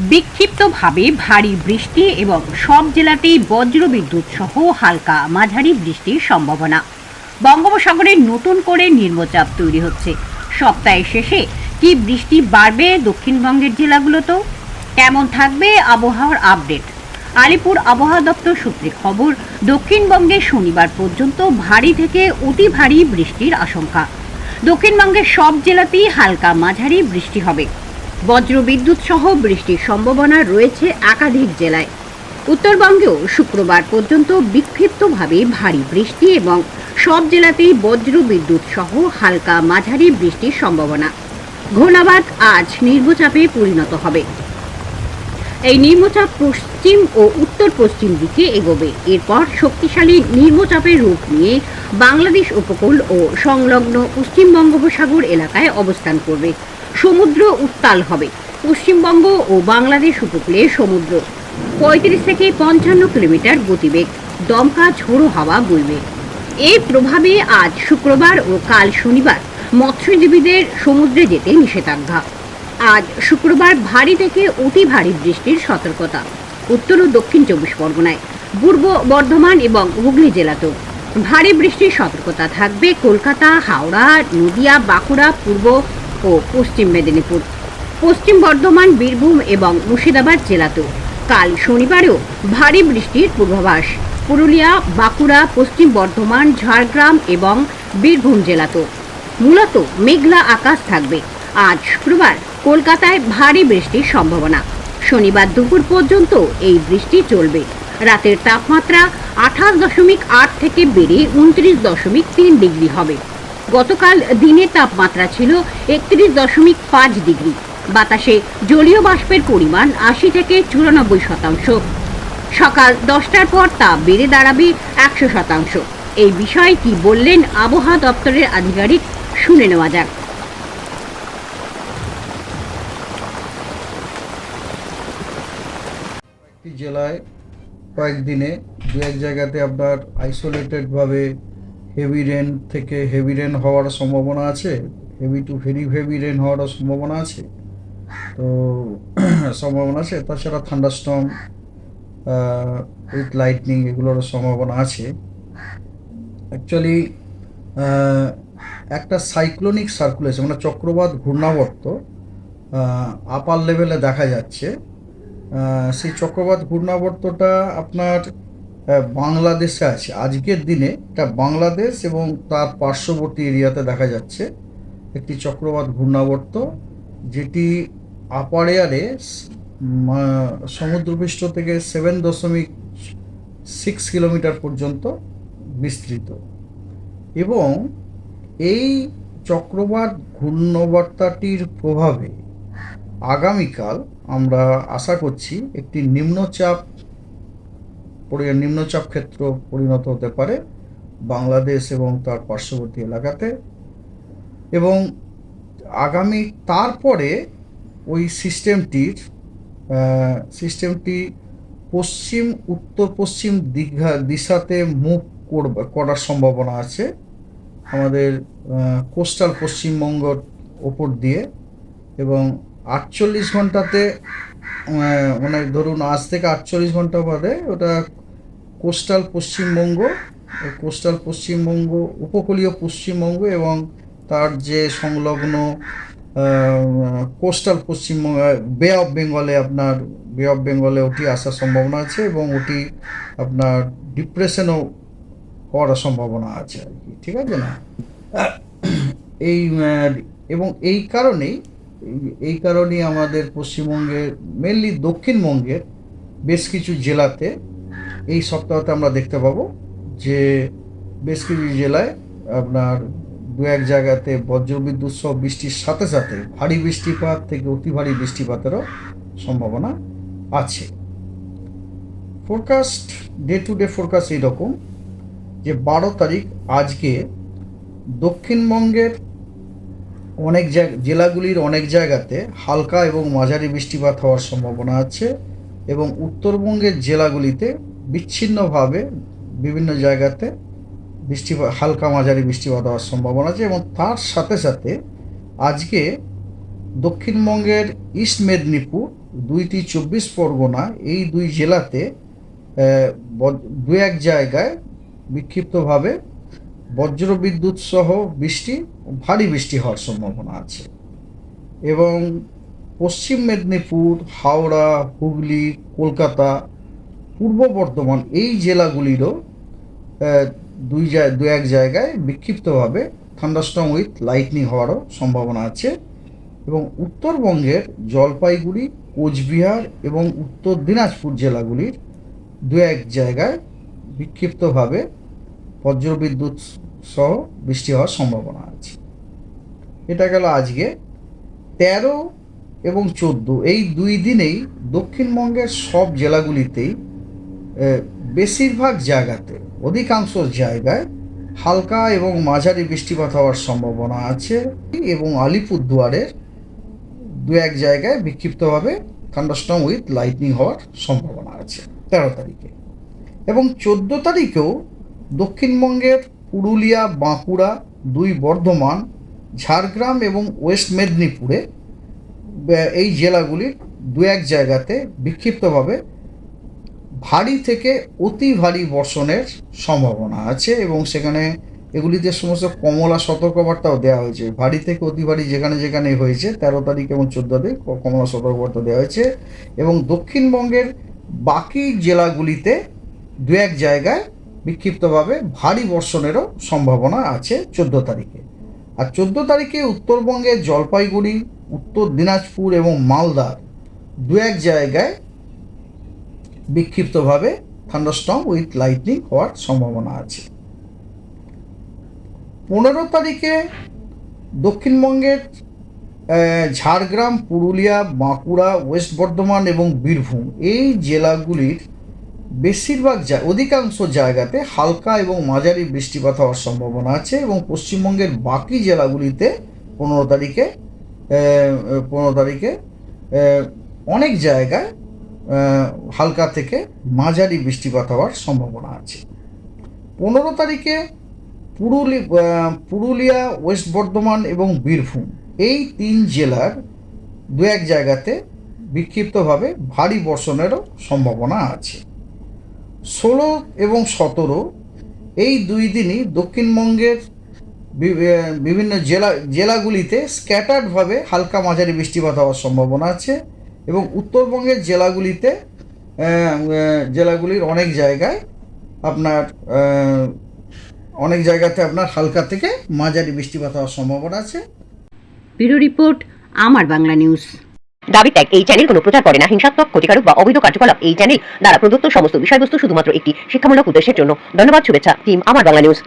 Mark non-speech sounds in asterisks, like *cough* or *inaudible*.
বিক্ষিপ্তভাবে ভারী বৃষ্টি এবং সব জেলাতেই বজ্রবিদ্যুৎ সহ হালকা মাঝারি বৃষ্টির সম্ভাবনা। বঙ্গোপসাগরে নতুন করে নিম্নচাপ তৈরি হচ্ছে। সপ্তাহের শেষে কি বৃষ্টি বাড়বে দক্ষিণবঙ্গের জেলাগুলোতেও? কেমন থাকবে আবহাওয়ার আপডেট? আলিপুর আবহাওয়া দপ্তর সূত্রে খবর, দক্ষিণবঙ্গে শনিবার পর্যন্ত ভারী থেকে অতি ভারী বৃষ্টির আশঙ্কা। দক্ষিণবঙ্গের সব জেলাতেই হালকা মাঝারি বৃষ্টি হবে। বজ্রবিদ্যুৎ সহ বৃষ্টির সম্ভাবনা রয়েছে একাধিক জেলায়। উত্তরবঙ্গেও শুক্রবার পর্যন্ত বিক্ষিপ্তভাবে ভারী বৃষ্টি এবং সব জেলাতেই বজ্রবিদ্যুৎ সহ হালকা মাঝারি বৃষ্টির সম্ভাবনা। ঘূর্ণাবাত আজ নির্বচাপে পরিণত হবে। এই নিম্নচাপ পশ্চিম ও উত্তর পশ্চিম দিকে এগোবে। এরপর শক্তিশালী নিম্নচাপের রূপ নিয়ে বাংলাদেশ উপকূল ও সংলগ্ন পশ্চিম বঙ্গোপসাগর এলাকায় অবস্থান করবে। সমুদ্র উত্তাল হবে। পশ্চিমবঙ্গ ও বাংলাদেশ উপকূলে সমুদ্র। পঁয়ত্রিশ থেকে পঞ্চান্ন কিলোমিটার গতিবেগ। দমকা ঝোড়ো হাওয়া বইবে। এর প্রভাবে আজ শুক্রবার ও কাল শনিবার মৎস্যজীবীদের সমুদ্রে যেতে নিষেধাজ্ঞা। আজ শুক্রবার ভারী থেকে অতি ভারী বৃষ্টির সতর্কতা। উত্তর ও দক্ষিণ চব্বিশ পরগনায়, পূর্ব বর্ধমান এবং হুগলি জেলাতেও। ভারী বৃষ্টির সতর্কতা থাকবে কলকাতা, হাওড়া, নদিয়া, বাঁকুড়া, পূর্ব ও পশ্চিম মেদিনীপুর। পশ্চিম বর্ধমান, বীরভূম এবং মুর্শিদাবাদ জেলাতেও কাল শনিবারেও ভারী বৃষ্টির পূর্বাভাস। পুরুলিয়া, বাঁকুড়া, পশ্চিম বর্ধমান, ঝাড়গ্রাম এবং বীরভূম জেলাতেও। মূলত মেঘলা আকাশ থাকবে। আজ শুক্রবার কলকাতায় ভারী বৃষ্টির সম্ভাবনা। শনিবার দুপুর পর্যন্ত এই বৃষ্টি চলবে। রাতের তাপমাত্রা আঠাশ দশমিক আট থেকে বেড়ে উনত্রিশ দশমিক তিন ডিগ্রি হবে। গতকাল দিনের তাপমাত্রা ছিল একত্রিশ দশমিক পাঁচ ডিগ্রি। বাতাসে জলীয় বাষ্পের পরিমাণ আশি থেকে চুরানব্বই শতাংশ। সকাল দশটার পর তা বেড়ে দাঁড়াবে একশো শতাংশ। এই বিষয়ে কি বললেন আবহাওয়া দপ্তরের আধিকারিক শুনে নেওয়া যাক। জেলায় কয়েকদিনে দু এক জায়গাতে আপনার আইসোলেটেডভাবে হেভি রেন থেকে হেভি রেন হওয়ার সম্ভাবনা আছে? Heavy to very heavy rain হওয়ারও সম্ভাবনা আছে? তো *clears throat* সম্ভাবনা আছে। তাছাড়া থান্ডারস্টর্ম উইথ লাইটনিং এগুলোরও সম্ভাবনা আছে। অ্যাকচুয়ালি একটা সাইক্লোনিক সার্কুলেশন মানে চক্রবাত ঘূর্ণাবর্ত আপার লেভেলে দেখা যাচ্ছে। সেই চক্রবাত ঘূর্ণাবর্তটা আপনার বাংলাদেশে আছে। আজকের দিনে এটা বাংলাদেশ এবং তার পার্শ্ববর্তী এরিয়াতে দেখা যাচ্ছে একটি চক্রবাত ঘূর্ণাবর্ত, যেটি আপার এয়ারে সমুদ্রপৃষ্ঠ থেকে সেভেন দশমিক সিক্স কিলোমিটার পর্যন্ত বিস্তৃত। এবং এই চক্রবাত ঘূর্ণবার্তাটির প্রভাবে আগামীকাল আমরা আশা করছি একটি নিম্নচাপ নিম্নচাপ ক্ষেত্র পরিণত হতে পারে বাংলাদেশ এবং তার পার্শ্ববর্তী এলাকাতে। এবং আগামী, তারপরে ওই সিস্টেমটির সিস্টেমটি পশ্চিম, উত্তর পশ্চিম দীঘা, দিশাতে করবে, করার সম্ভাবনা আছে। আমাদের কোস্টাল পশ্চিমবঙ্গর ওপর দিয়ে। এবং আটচল্লিশ ঘন্টাতে মানে ধরুন আজ থেকে আটচল্লিশ ঘণ্টা বাদে ওটা কোস্টাল পশ্চিমবঙ্গ কোস্টাল পশ্চিমবঙ্গ, উপকূলীয় পশ্চিমবঙ্গ এবং তার যে সংলগ্ন কোস্টাল পশ্চিমবঙ্গ বে অফ বেঙ্গলে আপনার বে অফ বেঙ্গলে ওটি আসার সম্ভাবনা আছে এবং ওটি আপনার ডিপ্রেশনও হওয়ার সম্ভাবনা আছে আর কি, ঠিক আছে না? এই এবং এই কারণেই, এই- কারণেই আমাদের পশ্চিমবঙ্গের মেনলি দক্ষিণবঙ্গের বেশ কিছু জেলাতে এই সপ্তাহতে আমরা দেখতে পাবো যে বেশ কিছু জেলায় আপনার দু এক জায়গাতে বজ্রবিদ্যুৎ সহ বৃষ্টির সাথে সাথে ভারী বৃষ্টিপাত থেকে অতি ভারী বৃষ্টিপাতেরও সম্ভাবনা আছে। Forecast day to day forecast এইরকম যে বারো তারিখ আজকে দক্ষিণবঙ্গের অনেক জায়গা, জেলাগুলির অনেক জায়গাতে হালকা এবং মাঝারি বৃষ্টিপাত হওয়ার সম্ভাবনা আছে এবং উত্তরবঙ্গের জেলাগুলিতে বিচ্ছিন্নভাবে বিভিন্ন জায়গাতে বৃষ্টিপাত হালকা মাঝারি বৃষ্টিপাত হওয়ার সম্ভাবনা আছে এবং তার সাথে সাথে আজকে দক্ষিণবঙ্গের ইস্ট মেদিনীপুর দুইটি চব্বিশ পরগনা এই দুই জেলাতে দু এক জায়গায় বিক্ষিপ্তভাবে বজ্রবিদ্যুৎ সহ বৃষ্টি, ভারী বৃষ্টি হওয়ার সম্ভাবনা আছে। এবং পশ্চিম মেদিনীপুর, হাওড়া, হুগলি, কলকাতা পূর্ব বর্ধমান এই জেলাগুলিরও দুই দু এক জায়গায় বিক্ষিপ্তভাবে থান্ডারস্টর্ম উইথ লাইটনিং হওয়ারও সম্ভাবনা আছে এবং উত্তরবঙ্গের জলপাইগুড়ি, কোচবিহার এবং উত্তর দিনাজপুর জেলাগুলির দু এক জায়গায় বিক্ষিপ্তভাবে বজ্রবিদ্যুৎ সহ বৃষ্টি হওয়ার সম্ভাবনা আছে। এটা গেল আজকে তেরো এবং চোদ্দ। এই দুই দিনেই দক্ষিণবঙ্গের সব জেলাগুলিতেই বেশিরভাগ জায়গাতে, অধিকাংশ জায়গায় হালকা এবং মাঝারি বৃষ্টিপাত হওয়ার সম্ভাবনা আছে এবং আলিপুরদুয়ারের দু এক জায়গায় বিক্ষিপ্তভাবে থান্ডারস্টর্ম উইথ লাইটনিং হওয়ার সম্ভাবনা আছে তেরো তারিখে। এবং চোদ্দ তারিখেও দক্ষিণবঙ্গের পুরুলিয়া, বাঁকুড়া, দুই বর্ধমান, ঝাড়গ্রাম এবং ওয়েস্ট মেদিনীপুরে এই জেলাগুলির দু এক জায়গাতে বিক্ষিপ্তভাবে ভারী থেকে অতি ভারী বর্ষণের সম্ভাবনা আছে এবং সেখানে এগুলিতে সমস্ত কমলা সতর্কবার্তাও দেওয়া হয়েছে। ভারী থেকে অতি ভারী যেখানে যেখানে হয়েছে, তেরো তারিখ এবং চোদ্দ তারিখ কমলা সতর্কবার্তা দেওয়া হয়েছে এবং দক্ষিণবঙ্গের বাকি জেলাগুলিতে দু এক জায়গায় বিক্ষিপ্তভাবে ভারী বর্ষণেরও সম্ভাবনা আছে চোদ্দ তারিখে। আর চোদ্দ তারিখে উত্তরবঙ্গের জলপাইগুড়ি, উত্তর দিনাজপুর এবং মালদার দু এক জায়গায় বিক্ষিপ্তভাবে থান্ডারস্টর্ম উইথ লাইটনিং হওয়ার সম্ভাবনা আছে। পনেরো তারিখে দক্ষিণবঙ্গের ঝাড়গ্রাম, পুরুলিয়া, বাঁকুড়া, ওয়েস্ট বর্ধমান এবং বীরভূম এই জেলাগুলির বেশিরভাগ অধিকাংশ জায়গাতে হালকা এবং মাঝারি বৃষ্টিপাত হওয়ার সম্ভাবনা আছে এবং পশ্চিমবঙ্গের বাকি জেলাগুলিতে পনেরো তারিখে পনেরো তারিখে অনেক জায়গায় হালকা থেকে মাঝারি বৃষ্টিপাত হওয়ার সম্ভাবনা আছে। পনেরো তারিখে পুরুলি পুরুলিয়া, ওয়েস্ট বর্ধমান এবং বীরভূম এই তিন জেলার দু এক জায়গাতে বিক্ষিপ্তভাবে ভারী বর্ষণেরও সম্ভাবনা আছে। ষোলো এবং সতেরো এই দুই দিনই দক্ষিণবঙ্গের বিভিন্ন জেলা, জেলাগুলিতে স্ক্যাটার্ডভাবে হালকা মাঝারি বৃষ্টিপাত হওয়ার সম্ভাবনা আছে। এবং উত্তরবঙ্গের জেলাগুলিতে জেলাগুলির অনেক জায়গায় আপনার অনেক জায়গাতে আপনার হালকা থেকে মাঝারি বৃষ্টিপাত হওয়ার সম্ভাবনা আছে। ব্যুরো রিপোর্ট আমার বাংলা নিউজ। দাবি ত্যাগ এই চ্যানেল কোনো প্রচার করে না। হিংসাত্মক ক্ষতিকারক বা অবৈধ কার্যকলাপ এই চ্যানেল দ্বারা প্রদত্ত সমস্ত বিষয়বস্তু শুধুমাত্র একটি শিক্ষামূলক উদ্দেশ্যের জন্য। ধন্যবাদ শুভেচ্ছা টিম আমার বাংলা নিউজ।